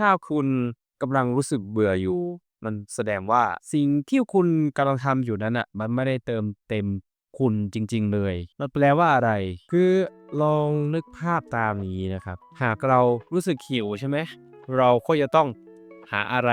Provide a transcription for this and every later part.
ถ้าคุณกำลังรู้สึกเบื่ออยู่ มันแสดงว่าสิ่งที่คุณกำลังทำอยู่นั้นอะมันไม่ได้เติมเต็มคุณจริง ๆ เลย มันแปลว่าอะไร คือลองนึกภาพตามนี้นะครับ หากเรารู้สึกหิวใช่ไหม เราก็จะต้องหาอะไร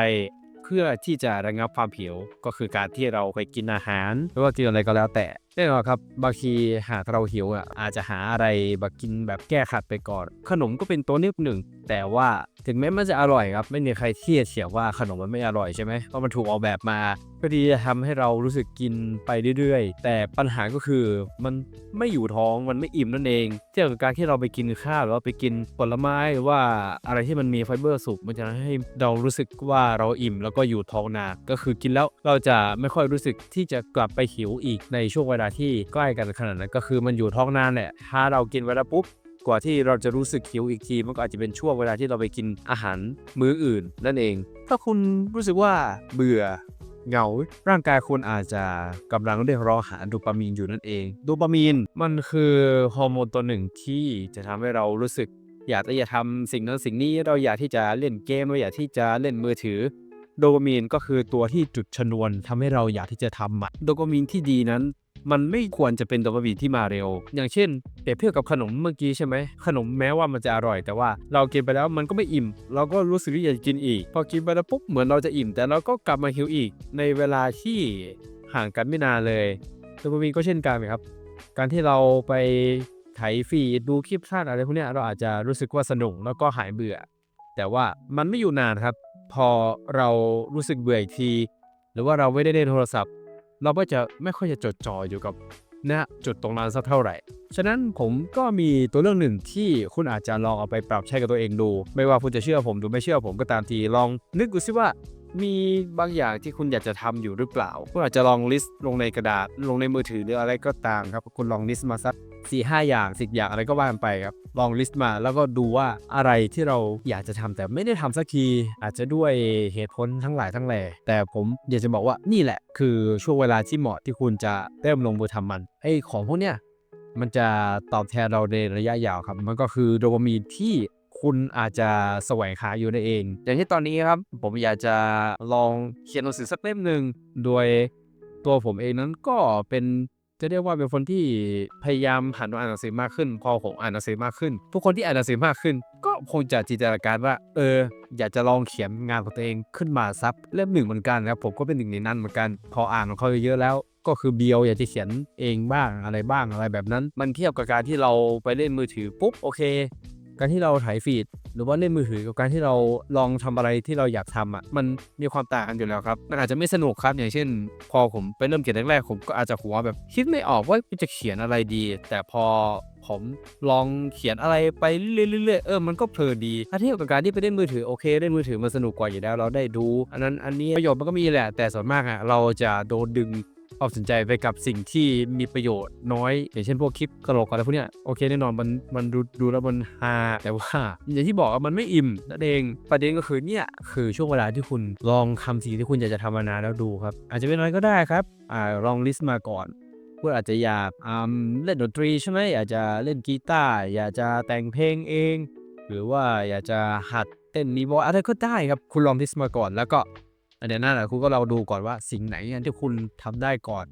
เพื่อที่จะระงับความหิว ก็คือการที่เราไปกินอาหาร หรือว่ากินอะไรก็แล้วแต่ แน่นอนครับบางทีหากเราหิวอะอาจจะหาอะไรแบบกินแบบแก้ขัดไปก่อน ขนมก็เป็นตัวนิดหนึ่ง แต่ว่าถึงแม้มันจะอร่อยครับ ไม่มีใครเทียดเฉียว่าขนมมันไม่อร่อยใช่ไหมเพราะมันถูกออกแบบมาเพื่อที่จะทำให้เรารู้สึกกินไปเรื่อยๆ แต่ปัญหาก็คือมันไม่อยู่ท้องมันไม่อิ่มนั่นเองเทียบกับการที่เราไปกินข้าวหรือว่าไปกินผลไม้หรือว่าอะไรที่มันมีไฟเบอร์สูงมันจะทำให้เรารู้สึกว่าเราอิ่มแล้วก็อยู่ท้องนานก็คือกินแล้วเราจะไม่ค่อยรู้สึกที่จะกลับไปหิวอีกในช่วงเวลาที่ใกล้กันขนาดนั้นก็คือมันอยู่ท้องนานแหละถ้าเรากินเวลาปุ๊บกว่าที่เราจะรู้สึกหิวอีกทีมันก็อาจจะเป็นช่วงเวลาที่เราไปกินอาหารมื้ออื่น นั่นเอง ถ้าคุณรู้สึกว่าเบื่อเหงา ร่างกายคุณอาจจะกำลังเรียกร้องหาโดปามีนอยู่นั่นเอง โดปามีนมันคือฮอร์โมนตัวหนึ่งที่จะทำให้เรารู้สึก อยากที่จะทำสิ่งนั้นสิ่งนี้เราอยากที่จะเล่นเกมเราอยากที่จะเล่นมือถือโดปามีนก็คือตัวที่จุดชนวนทำให้เราอยากที่จะทำมันโดปามีนที่ดีนั้น มันไม่ควรจะเป็นโดปามีนที่มาเร็ว อย่างเช่นเปรียบเทียบกับขนมเมื่อกี้ใช่ไหมขนมแม้ว่ามันจะอร่อย แต่ว่าเรากินไปแล้วมันก็ไม่อิ่ม เราก็รู้สึกที่อยากกินอีก พอกินไปแล้วปุ๊บเหมือนเราจะอิ่ม แต่เราก็กลับมาหิวอีก ในเวลาที่ห่างกันไม่นานเลยโดปามีนก็เช่นกันครับ การที่เราไปไถฟีดดูคลิปสั้นอะไรพวกนี้เราอาจจะรู้สึกว่าสนุกแล้วก็หายเบื่อ แต่ว่ามันไม่อยู่นานครับ พอเรารู้สึกเบื่ออีกที หรือว่าเราไม่ได้เล่นโทรศัพท์ เราก็จะไม่ค่อยจะจดจ่ออยู่กับณจุดตรงนั้นสักเท่าไหร่ ฉะนั้นผมก็มีตัวเรื่องหนึ่งที่คุณอาจจะลองเอาไปปรับใช้กับตัวเองดู ไม่ว่าคุณจะเชื่อผมหรือไม่เชื่อผมก็ตามทีลองนึกดูซิว่า มีบางอย่างที่คุณอยากจะทำอยู่หรือเปล่า คุณอาจจะลองลิสต์ลงในกระดาษ ลงในมือถือหรืออะไรก็ตามครับ คุณลองลิสต์มาสักสี่ห้าอย่างสิบอย่างอะไรก็ว่ากันไปครับ ลองลิสต์มาแล้วก็ดูว่าอะไรที่เราอยากจะทำแต่ไม่ได้ทำสักที อาจจะด้วยเหตุผลทั้งหลายทั้งแหล่แต่ผมอยากจะบอกว่านี่แหละ คือช่วงเวลาที่เหมาะที่คุณจะเริ่มลงมือทำมันไอ้ของพวกเนี้ยมันจะตอบแทนเราในระยะยาวครับ มันก็คือโดปามีนที่ คุณอาจจะแสวงหาอยู่นั่นเอง อย่างที่ตอนนี้ครับ ผมอยากจะลองเขียนหนังสือสักเล่มหนึ่งโดยตัวผมเองนั้นก็เป็นจะเรียกว่าเป็นคนที่พยายามหันมาอ่านหนังสือมากขึ้น พอผมอ่านหนังสือมากขึ้น ทุกคนที่อ่านหนังสือมากขึ้น ก็คงจะจินตนาการว่า เออ อยากจะลองเขียนงานของตัวเองขึ้นมาซับเล่มหนึ่งเหมือนกันนะครับผมก็เป็นหนึ่งในนั้นเหมือนกัน พออ่านของเขาเยอะแล้วก็คือเบียวอยากจะเขียนเองบ้างอะไรบ้างอะไรแบบนั้น มันเทียบกับการที่เราไปเล่นมือถือปุ๊บโอเค การที่เราถ่ายฟีดหรือว่าเล่นมือถือกับการที่เราลองทำอะไรที่เราอยากทำอะมันมีความต่างกันอยู่แล้วครับมันอาจจะไม่สนุกครับอย่างเช่น พอผมไปเริ่มเขียนแรกๆผมก็อาจจะหัวแบบคิดไม่ออกว่าจะเขียนอะไรดี แต่พอผมลองเขียนอะไรไปเรื่อยๆเออมันก็เพลินดีถ้าเทียบกับการที่ไปเล่นมือถือโอเคเล่นมือถือมันสนุกกว่าอยู่แล้วเราได้ดู อันนั้นอันนี้ประโยชน์มันก็มีแหละแต่ส่วนมากอะเราจะโดนดึง ความสนใจไปกับสิ่งที่มีประโยชน์น้อย อย่างเช่นพวกคลิปตลกอะไรพวกเนี้ยโอเคแน่นอนมันมันดูดูแล้วมันฮาแต่ว่าอย่างที่บอกมันไม่อิ่มนั่นเองประเด็นก็คือเนี่ยคือช่วงเวลาที่คุณลองทำสิ่งที่คุณอยากจะทำมานานแล้วดูครับ อาจจะเป็นอะไรก็ได้ครับอ่าลองลิสต์มาก่อนคุณอาจจะอยากเล่นดนตรีใช่ไหมอยากจะเล่นกีตาร์อยากจะแต่งเพลงเอง หรือว่าอยากจะหัดเต้นนีบอยอะไรก็ได้ครับคุณลองลิสต์มาก่อนแล้วก็ เนี้ยนั่นแหละคุณก็เราดูก่อนว่าสิ่งไหนที่คุณทำได้ก่อน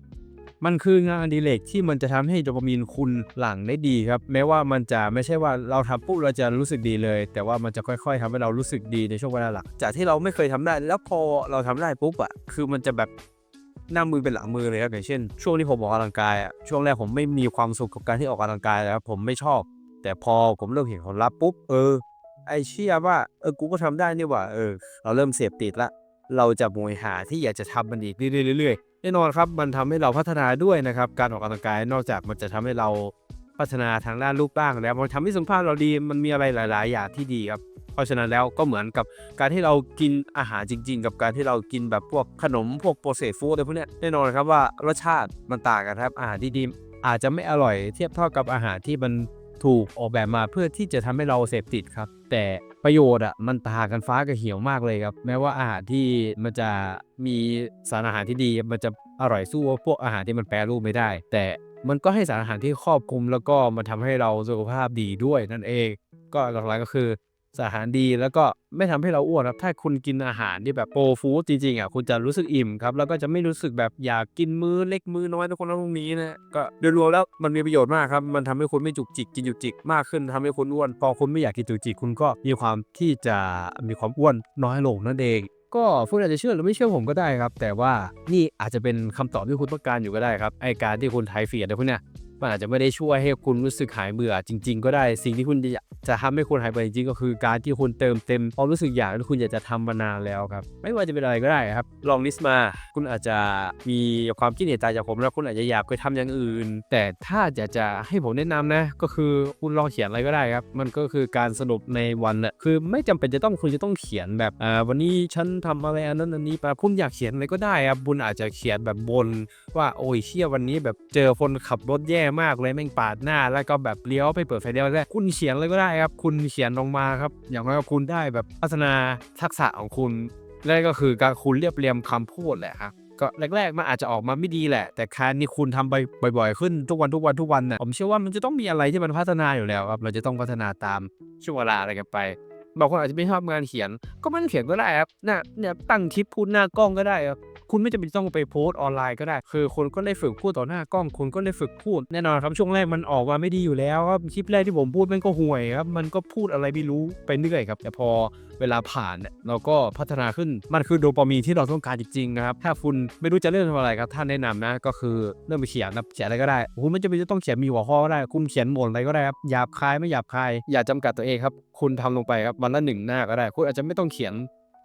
มันคืองานอดิเรกที่มันจะทำให้โดปามีนคุณหลั่งได้ดีครับ แม้ว่ามันจะไม่ใช่ว่าเราทำปุ๊บเราจะรู้สึกดีเลย แต่ว่ามันจะค่อย ๆทำให้เรารู้สึกดีในช่วงเวลาหลัก จากที่เราไม่เคยทำได้ แล้วพอเราทำได้ปุ๊บอะคือมันจะแบบหน้ามือเป็นหลังมือเลยครับอย่างเช่น ช่วงที่ผมออกกำลังกายอะช่วงแรกผมไม่มีความสุขกับการที่ออกกำลังกายแล้วผมไม่ชอบ แต่พอผมเริ่มเห็นผลลัพธ์ปุ๊บเออไอเชื่อว่าเออกูก็ทำได้นี่หว่าเออ เราเริ่มเสพติดละ เราจะโมยหาที่อยากจะทำมันอีกเรื่อยๆแน่นอนครับมันทำให้เราพัฒนาด้วยนะครับ การออกกำลังกายนอกจากมันจะทำให้เราพัฒนาทางด้านรูปร่างแล้วมันทำให้สุขภาพเราดีมันมีอะไรหลาย ๆ อย่างที่ดีครับเพราะฉะนั้นแล้วก็เหมือนกับการที่เรากินอาหารจริง ๆ กับการที่เรากินแบบพวกขนมพวกโปรเซสฟู้ดอะไรพวกเนี้ยแน่นอนครับว่ารสชาติมันต่างกันครับอาหารที่ดีอาจจะไม่อร่อยเทียบเท่ากับอาหารที่มันถูกออกแบบมาเพื่อที่จะทำให้เราเสพติดครับ แต่ ประโยชน์อะมันต่างกันฟ้ากับเหี่ยวมากเลยครับ แม้ว่าอาหารที่มันจะมีสารอาหารที่ดี มันจะอร่อยสู้พวกอาหารที่มันแปรรูปไม่ได้ แต่มันก็ให้สารอาหารที่ครอบคลุมแล้วก็มันทำให้เราสุขภาพดีด้วยนั่นเอง ก็หลักๆก็คือ อาหารดีแล้วก็ไม่ทำให้เราอ้วนครับถ้าคุณกินอาหารที่แบบโปรฟู้ดจริงๆอะคุณจะรู้สึกอิ่มครับแล้วก็จะไม่รู้สึกแบบอยากกินมื้อเล็กมื้อน้อยทุกคนทั้งพวกนี้นะก็โดยรวมแล้วมันมีประโยชน์มากครับมันทำให้คุณไม่จุกจิกกินจุกจิกมากขึ้นทำให้คุณอ้วนพอคุณไม่อยากกินจุกจิกคุณก็มีความที่จะมีความอ้วนน้อยลงนั่นเองก็คุณอาจจะเชื่อหรือไม่เชื่อผมก็ได้ครับ แต่ว่านี่อาจจะเป็นคำตอบที่คุณต้องการอยู่ก็ได้ครับไอการที่คุณไทยเฟียดอะไรพวกเนี้ย มันอาจจะไม่ได้ช่วยให้คุณรู้สึกหายเบื่อจริง ๆ ก็ได้สิ่งที่คุณจะจะทำให้คุณหายเบื่อจริงๆ ก็คือการที่คุณเติมเต็มความรู้สึกอยากที่คุณอยากจะทำมานานแล้วครับ ไม่ว่าจะเป็นอะไรก็ได้ครับ ลองลิสต์มา คุณอาจจะมีความคิดเห็นต่างจากผมแล้วคุณอาจจะอยากไปทำอย่างอื่น แต่ถ้าจะจะให้ผมแนะนำนะ ก็คือคุณลองเขียนอะไรก็ได้ครับ มันก็คือการสรุปในวันน่ะคือไม่จำเป็นจะต้องคุณจะต้องเขียนแบบอ่าวันนี้ฉันทำอะไรอันนั้นอันนี้ไปคุณอยากเขียนอะไรก็ได้ครับคุณอาจจะเขียนแบบบนว่าโอ้ยเชี่ยวันนี้แบบเจอคนขับรถแย่มากเลยแม่งปาดหน้า แล้วก็แบบเลี้ยวไปเปิดไฟเลี้ยวแล้วคุณเขียนเลยก็ได้ครับ คุณเขียนลงมาครับ อย่างน้อยคุณได้แบบพัฒนาทักษะของคุณและก็คือการคุณเรียบเรียงคำพูดแหละครับก็แรกๆมันอาจจะออกมาไม่ดีแหละ แต่การนี่คุณทำบ่อยๆขึ้นทุกวันทุกวันทุกวันน่ะผมเชื่อว่ามันจะต้องมีอะไรที่มันพัฒนาอยู่แล้วครับเราจะต้องพัฒนาตามช่วงเวลาอะไรกันไปบางคนอาจจะไม่ชอบงานเขียน ก็ไม่ต้องเขียนก็ได้ครับเนี่ยเนี่ยตั้งคลิปพูดหน้ากล้องก็ได้ครับ คุณไม่จำเป็นต้องไปโพสต์ออนไลน์ก็ได้ คือคุณก็ได้ฝึกพูดต่อหน้ากล้องคุณก็ได้ฝึกพูดแน่นอนครับช่วงแรกมันออกมาไม่ดีอยู่แล้วครับคลิปแรกที่ผมพูดมันก็ห่วยครับมันก็พูดอะไรไม่รู้ไปเรื่อยครับแต่พอเวลาผ่านเนี่ยเราก็พัฒนาขึ้นมันคือโดปามีนที่เราต้องการจริงๆนะครับถ้าคุณไม่รู้จะเริ่มทำอะไรครับท่านแนะนำนะก็คือเริ่มไปเขียนนะเขียนอะไรก็ได้คุณไม่จำเป็นจะต้องเขียนมีหัวข้อก็ได้ คุณเขียนหมดอะไรก็ได้ครับหยาบคายไม่หยาบคายอย่าจำกัดตัวเองครับคุณทำลงไปครับวันละหนึ่งหน้าก็ได้ คุณอาจจะไม่ต้องเขียน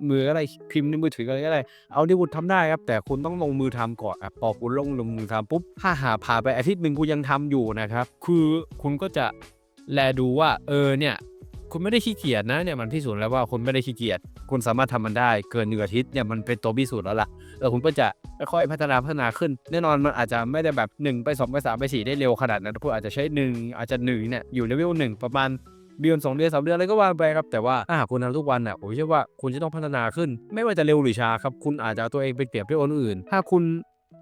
มือก็ได้พิมพ์ในมือถืออะไรก็ได้ เอาที่คุณทำได้ครับ แต่คุณต้องลงมือทำก่อนครับพอคุณลงลงมือทำปุ๊บถ้าหาผ่าไปอาทิตย์หนึ่งคุณยังทำอยู่นะครับ คือคุณก็จะแลดูว่าเออเนี่ยคุณไม่ได้ขี้เกียจนะเนี่ยมันพิสูจน์แล้วว่าคุณไม่ได้ขี้เกียจคุณสามารถทำมันได้เกินหนึ่งอาทิตย์เนี่ยมันเป็นตัวพิสูจน์แล้วล่ะเออคุณก็จะค่อยๆพัฒนาพัฒนาขึ้น แน่นอนมันอาจจะไม่ได้แบบ 1 ไป 2 ไป 3 ไป 4 ได้เร็วขนาดนั้นคุณอาจจะใช้ 1 อาจจะ1เนี่ยอยู่เลเวล1ประมาณ เดือน 2 เดือน 3 เดือนอะไรก็ว่าไปครับ แต่ว่าถ้าหากคุณทำทุกวันอะผมเชื่อว่าคุณจะต้องพัฒนาขึ้น ไม่ว่าจะเร็วหรือช้าครับ คุณอาจจะเอาตัวเองไปเปรียบด้วยคนอื่น ถ้าคุณ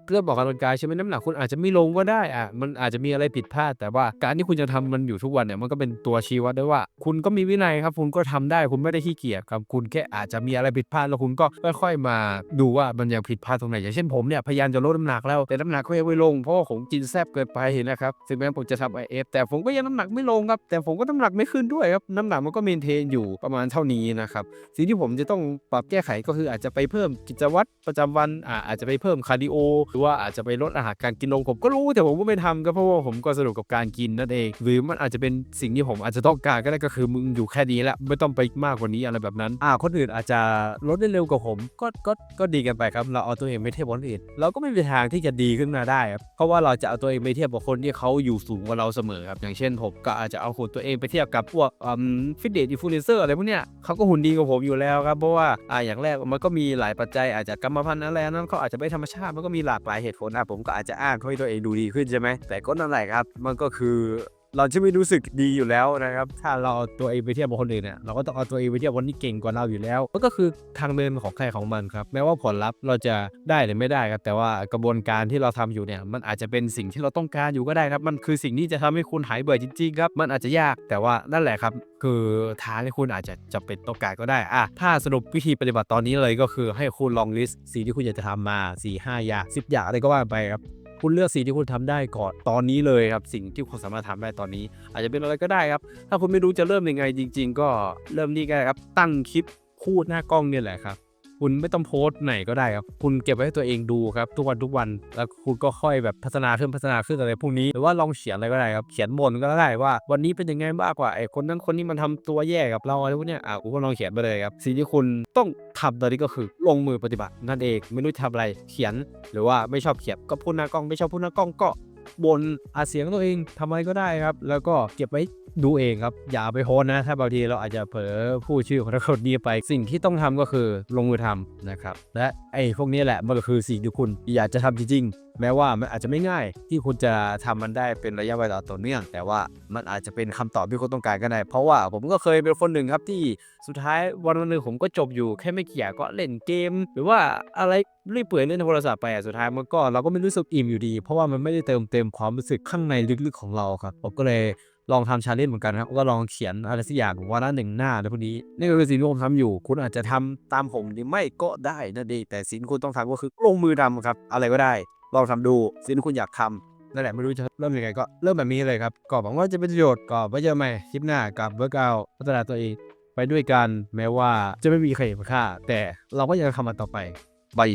เริ่มออกกำลังกายใช่ไหมน้ำหนักคุณอาจจะไม่ลงก็ได้อะมันอาจจะมีอะไรผิดพลาด แต่ว่าการที่คุณจะทำมันอยู่ทุกวันเนี่ยมันก็เป็นตัวชี้วัดได้ว่า คุณก็มีวินัยครับ คุณก็ทำได้คุณไม่ได้ขี้เกียจครับคุณแค่อาจจะมีอะไรผิดพลาดแล้วคุณก็ค่อยๆมาดูว่ามันยังผิดพลาดตรงไหนอย่างเช่นผมเนี่ยพยายามจะลดน้ำหนักแล้วแต่น้ำหนักก็ยังไม่ลงเพราะผมกินแซ่บเกินไปนะครับถึงแม้ผมจะทำไอเอฟแต่ผมก็ยังน้ำหนักไม่ลงครับแต่ผมก็น้ำหนักไม่ขึ้นด้วยครับน้ำหนักมันก็เมนเทนอยู่ประมาณเท่านี้นะครับสิ่งที่ผมจะต้องปรับแก้ไขก็คืออาจจะไปเพิ่มกิจวัตรประจำวันอ่าอาจจะไปเพิ่มคาร์ดิโอหรือว่าอาจจะไปลดอาหารการกินลงผมก็รู้แต่ผมก็ไม่ทำก็เพราะว่าผมก็สนุกกับการกินนั่นเอง หรือมันอาจจะเป็นสิ่งที่ผมอาจจะต้องการก็ได้ก็คือมึงอยู่แค่นี้แหละไม่ต้องไปมากกว่านี้อะไรแบบนั้น อ่าคนอื่นอาจจะลดได้เร็วกว่าผม ก็ก็ก็ดีกันไปครับ เราเอาตัวเองไม่เทียบคนอื่น เราก็ไม่มีทางที่จะดีขึ้นมาได้ครับเพราะว่าเราจะเอาตัวเองไปเทียบกับคนที่เขาอยู่สูงกว่าเราเสมอครับอย่างเช่นผมก็อาจจะเอาหุ่นตัวเองไปเทียบกับพวกฟิตเนสอินฟลูเอนเซอร์อะไรพวกเนี้ยเขาก็หุ่นดีกว่าผมอยู่แล้วครับเพราะว่าอ่าอย่างแรกมันก็มีหลายปัจจัยอาจจะกรรมพันธุ์อะไรนั้นเขาอาจจะไม่ธรรมชาติมันก็มีหลากลายเหตุผลนะผมก็อาจจะอ้างให้ตัวเองดูดีขึ้นใช่ไหมแต่ก็นั่นแหละครับ มันก็คือ เราจะไม่รู้สึกดีอยู่แล้วนะครับ ถ้าเราเอาตัวเองไปเทียบกับคนอื่นเนี่ยเราก็ต้องเอาตัวเองไปเทียบกับคนที่เก่งกว่าเราอยู่แล้วมันก็คือทางเดินของใครของมันครับ แม้ว่าผลลัพธ์เราจะได้หรือไม่ได้ครับ แต่ว่ากระบวนการที่เราทำอยู่เนี่ย มันอาจจะเป็นสิ่งที่เราต้องการอยู่ก็ได้ครับ มันคือสิ่งที่จะทำให้คุณหายเบื่อจริงๆครับ มันอาจจะยาก แต่ว่านั่นแหละครับ คือทางที่คุณอาจจะจะเป็นต้องการก็ได้อะถ้าสรุปวิธีปฏิบัติตอนนี้เลยก็คือให้คุณลองลิสต์สิ่งที่คุณอยากจะทำมา4ี่ห้าอย่างสิบอย่างอะไรก็ว่าไปครับ คุณเลือกสิ่งที่คุณทำได้ก่อนตอนนี้เลยครับสิ่งที่คุณสามารถทำได้ตอนนี้ อาจจะเป็นอะไรก็ได้ครับ ถ้าคุณไม่รู้จะเริ่มยังไงจริง ๆ ก็เริ่มนี่ก็ได้ครับตั้งคลิปพูดหน้ากล้องเนี่ยแหละครับ คุณไม่ต้องโพสต์ไหนก็ได้ครับ คุณเก็บไว้ให้ตัวเองดูครับ ทุกวันทุกวัน แล้วคุณก็ค่อยแบบพัฒนาขึ้นพัฒนาขึ้นอะไรพวกนี้ หรือว่าลองเขียนอะไรก็ได้ครับ เขียนบนก็ได้ว่า วันนี้เป็นยังไงบ้างกว่าไอ้คนนั้นคนนี้มันทำตัวแย่กับเราอะไรพวกเนี้ย อะคุณก็ลองเขียนไปเลยครับ สิ่งที่คุณต้องทำตอนนี้ก็คือลงมือปฏิบัตินั่นเอง ไม่รู้จะทำอะไร เขียน หรือว่าไม่ชอบเขียนก็พูดหน้ากล้อง ไม่ชอบพูดหน้ากล้องก็ บนอาเสียงตัวเองทำอะไรก็ได้ครับ แล้วก็เก็บไว้ดูเองครับ อย่าไปโพสนะ ถ้าบางทีเราอาจจะเผลอพูดชื่อของคนนี้ไป สิ่งที่ต้องทำก็คือลงมือทำนะครับ และไอ้พวกนี้แหละมันก็คือสิ่งที่คุณอยากจะทำจริงๆ แม้ว่ามันอาจจะไม่ง่าย ที่คุณจะทำมันได้เป็นระยะเวลาต่อเนื่อง แต่ว่ามันอาจจะเป็นคำตอบที่คุณต้องการก็ได้ เพราะว่าผมก็เคยเป็นคนหนึ่งครับที่สุดท้ายวันนึงผมก็จบอยู่แค่ไม่กี่อย่างก็เล่นเกม หรือว่าอะไรรื่อยเปื่อยเล่นโทรศัพท์ไปอะสุดท้ายมันก็เราก็ไม่รู้สึกอิ่มอยู่ดี เพราะว่ามันไม่ได้เติมเต็มความรู้สึกข้างในลึกๆของเราครับผมก็เลยลองทำชาเลนจ์เหมือนกันครับก็ลองเขียนอะไรสักอย่างวันละหนึ่งหน้าอะพวกนี้นี่ก็คือสิ่งที่ผมทำอยู่ คุณอาจจะทำตามผมหรือไม่ก็ได้นั่นเองแต่สิ่งที่คุณต้องทำก็คือลงมือทำครับ อะไรก็ได้ลองทำดูสิ่งที่คุณอยากทำนั่นแหละไม่รู้จะเริ่มยังไงก็เริ่มแบบนี้เลยครับก็หวังว่าจะเป็นประโยชน์ก็ไว้เจอใหม่คลิปหน้ากับเวิร์กเอาพัฒนาตัวเองไปด้วยกันแม้ว่าจะไม่มีใครเห็นค่า แต่เราก็ยังทำมันต่อไป บาย